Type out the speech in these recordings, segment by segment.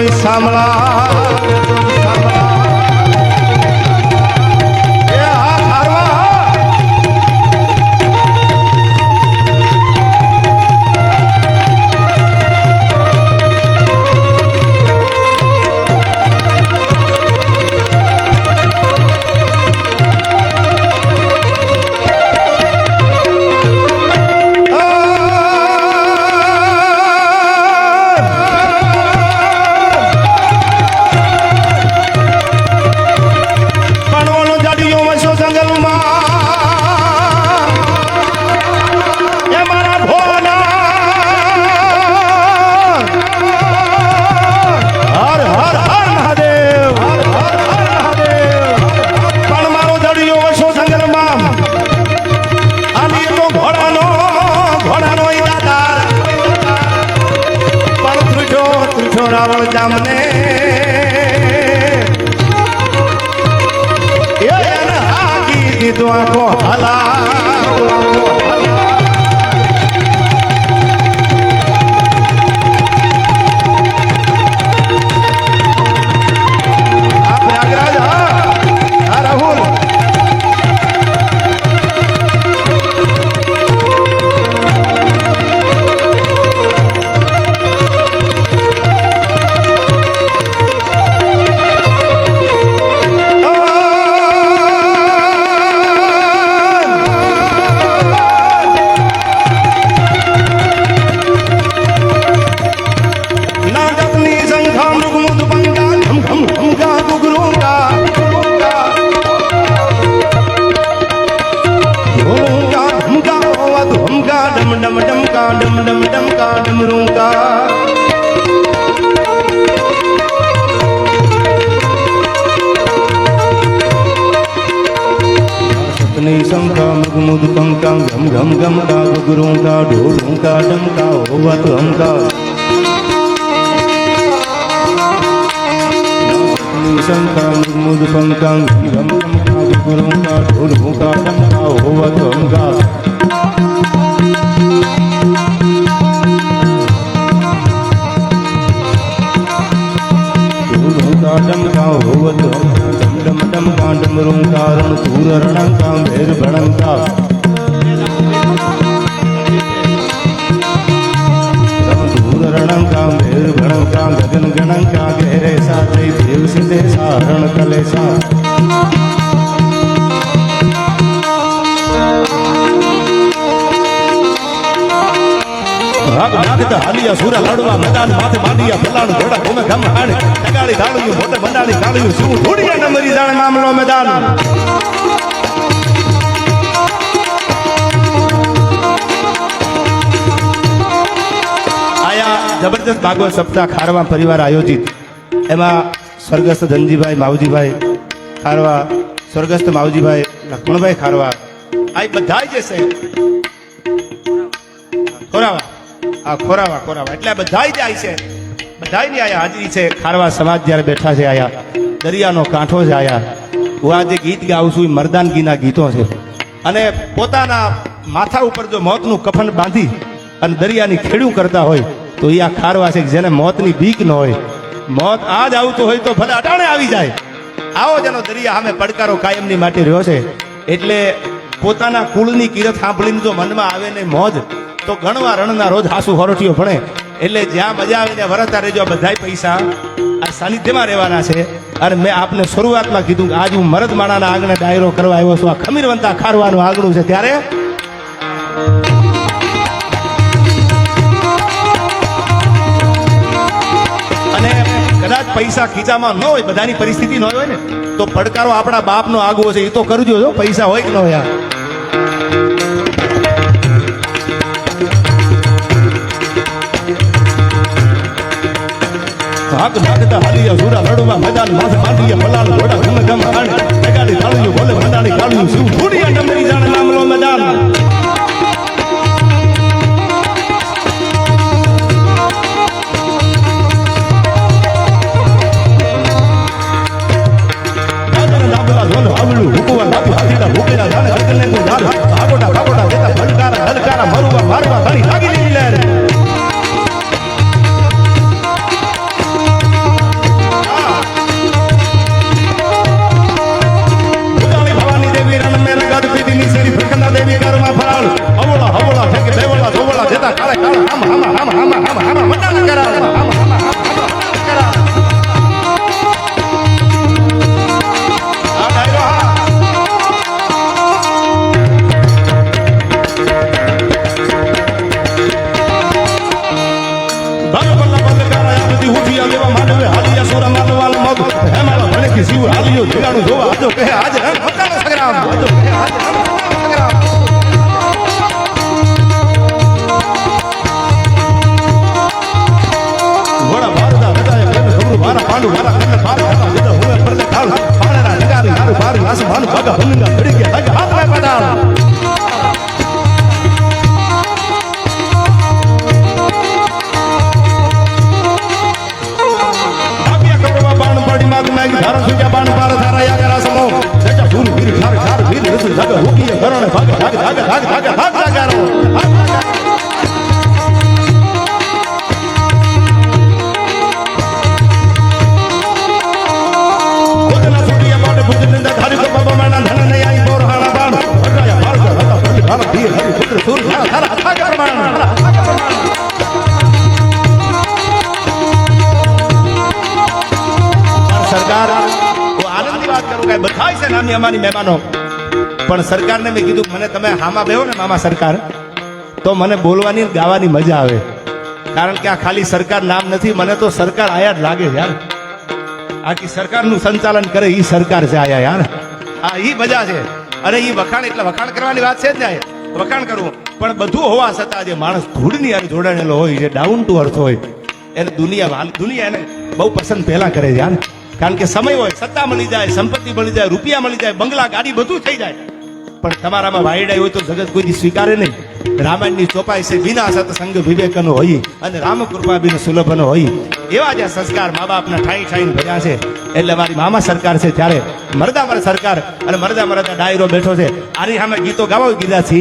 માન લે તો સાંભળા રાવણ જામને. દીધો આખો હલા ડમ ડમ ડમકા ડમરુંગા સપની શંખા મૃગમુદ પંકા ઘમ ઘમ ઘમકા ગુગરુંગા ઢોલુંગા ડમકા ઓવા ઘમકા શંકા મુદ પંકા ગમ ગમ કા ગુરું કા ઢોલ મુકા ડમકા હોવત અંગા ઢોલ મુકા ડમકા હોવત અંગા ડમ ડમ ડમ કા ડમરું કારણ તુર રણંકા ભેર ભણંકા તુર રણંકા ભેર ભણંકા ગગન ગણંકા ઘેરે સાથે દેવ સિદ્ધે રાગ નાગત હાલિયા સુરા લાડવા, મેદાન માથે માંડિયા ફલાણ ઘોડા ઘુમે ઘમ હાણ ટગાળી ધાળિયું, મોટે બંડાળી કાળિયું શું થોડી ને મરી જાણે મામલો મેદાન. આયા જબરદસ્ત ભાગવત સપ્તાહ ખારવા પરિવાર આયોજિત. એમાં સ્વર્ગસ્થ ધનજીભાઈ માવજીભાઈ ખારવા, સ્વર્ગસ્થ માવજીભાઈ લક્ષ્મણભાઈ ખારવા. આ બધા જે છે. ખોરાવા આ ખોરાવા ખોરાવા. એટલે બધા જાય છે. બધાની આયા હાજરી છે. ખારવા સમાજ જ્યારે બેઠા છે આયા, દરિયાનો કાંઠો છે આયા. હું આ જે ગીત ગાઉં છું, એ મરદાનગીના ગીતો છે. અને પોતાના માથા ઉપર જો મોતનું કફન બાંધી અને દરિયાની ખેડું કરતા હોય, તો એ આ ખારવા છે જેને મોતની બીક ન હોય. મોત આજ આવતું હોય તો ભલે અટાણે આવી જાય. આવો જેનો દરિયા સામે પડકારો કાયમની માટે રહ્યો છે. એટલે પોતાના કુળની કિરત સાંભળીને જો મનમાં આવે ને મોજ તો ગણવા રણના રોજ હાસુ હરોટીઓ ભણે. એટલે જ્યાં મજા આવે ત્યાં વરસતા રહેજો બધા પૈસા. આ સાનિધ્યમાં રહેવાના છે. અને મેં આપને શરૂઆતમાં કીધું કે આજ હું મરદ માણાના આંગણે ડાયરો કરવા આવ્યો છું. આ ખમીરવંતા ખારવાનું આંગણું છે. ત્યારે અને કદાચ પૈસા ખીચામાં ન હોય, બધાની પરિસ્થિતિ ન હોય ને, તો પડકારો આપણા બાપનો આગવો છે. એ તો કરજો જો, પૈસા હોય કે ન હોય આ. હાક નાખતા હાલિયા સુરા લડવા મેદાન માથે બાંધીએ પલાલ ઘોડા ગમે ગમ હાણ ટગાડી થાળીયું ભલે મંડાણી કાળિયું શું? ધૂળિયા ડમરી જાણે નામલો મેદાન. હામ હમ હમ હમ હમ હમ હમ કે પ્રમાણ પણ સરકાર હું આનંદની વાત કરું કે બધાય છે નાની અમારી મહેમાનો પણ સરકારને મેં કીધું, મને તમે હામાં બેહો ને મામા સરકાર. તો મને બોલવાની ગાવાની મજા આવે. કારણ કે આ ખાલી સરકાર નામ નથી, મને તો સરકાર આયા જ લાગે યાર. આખી સરકારનું સંચાલન કરે એ સરકાર છે આયા યાર. આ એ મજા છે. અને એ વખાણ એટલે વખાણ કરવાની વાત છે જ ને વખાણ કરવું. પણ બધું હોવા છતાં જે માણસ ધૂળની યાર જોડાયેલો હોય, જે ડાઉન ટુ અર્થ હોય, એને દુનિયા દુનિયા એને બહુ પસંદ પહેલા કરે છે યાર. કારણ કે સમય હોય, સત્તા મળી જાય, સંપત્તિ મળી જાય, રૂપિયા મળી જાય, બંગલા, ગાડી બધું થઈ જાય. પણ તમારામાં વાયડાઈ હોય તો જગત કોઈ સ્વીકારે નહીં. રામાયણની ચોપાઈ છે, વિના સત્સંગ વિવેકનો હોય અને રામકૃપા બિન સુલભનો હોય. એવા જે સંસ્કાર મા બાપના ઠાઈ ઠાઈને ભર્યા છે. એટલે મારી મામા સરકાર છે ત્યારે મરદા મરદ સરકાર અને મરદા મરદા ડાયરો બેઠો છે. આની સામે ગીતો ગાવા કીધા છે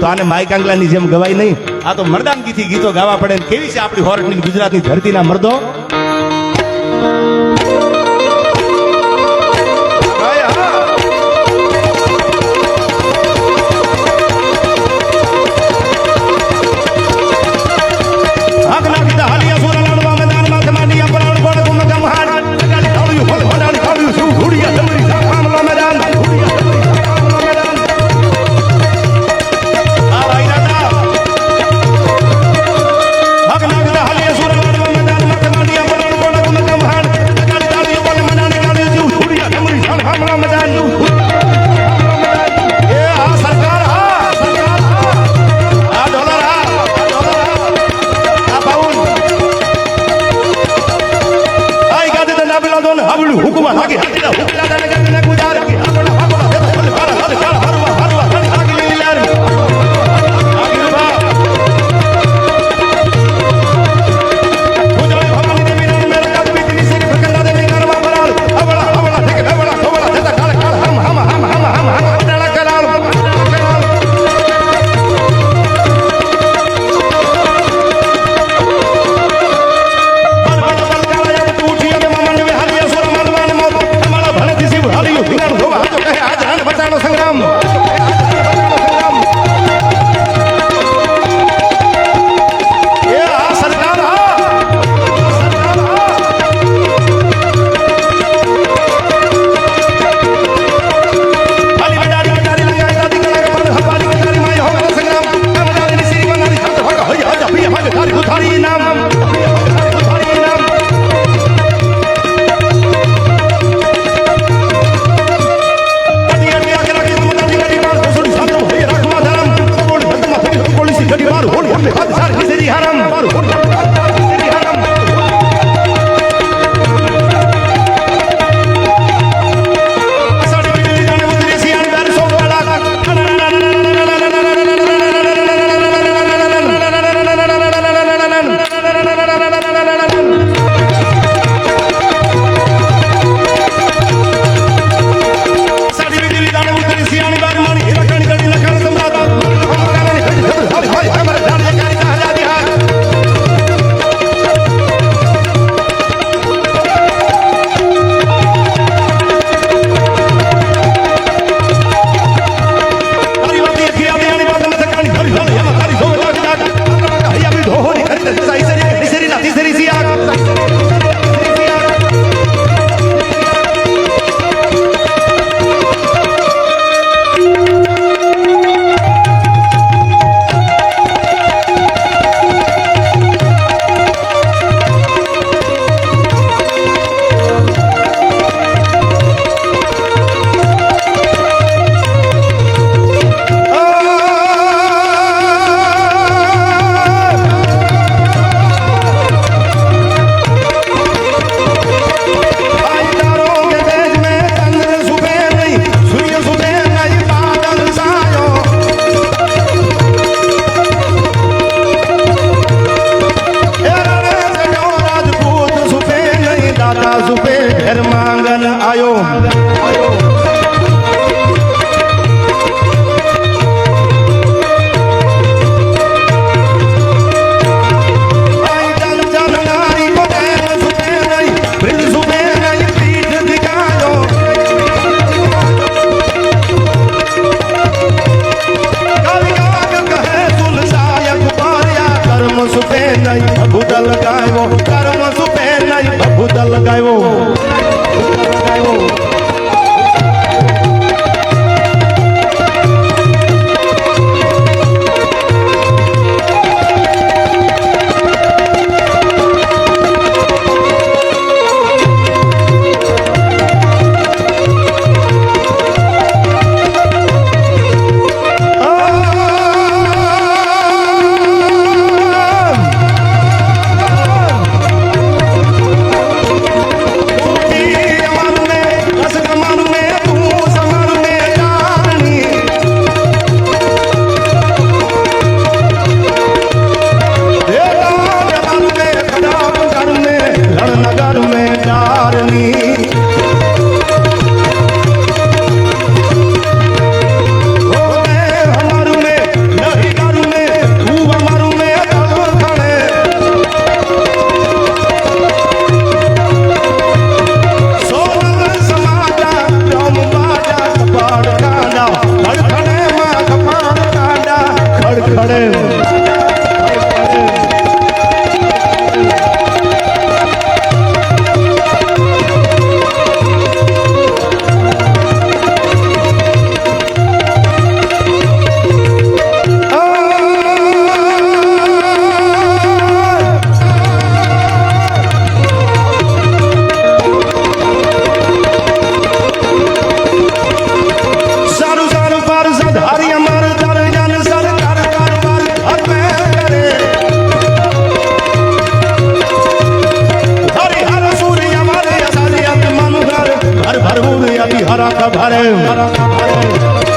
તો આને માઈક આંગલાની જેમ ગવાય નહીં. આ તો મરદાનગીથી ગીતો ગાવા પડે કેવી છે આપણી હોર્ટની ગુજરાતની ધરતીના મર્દો? અરે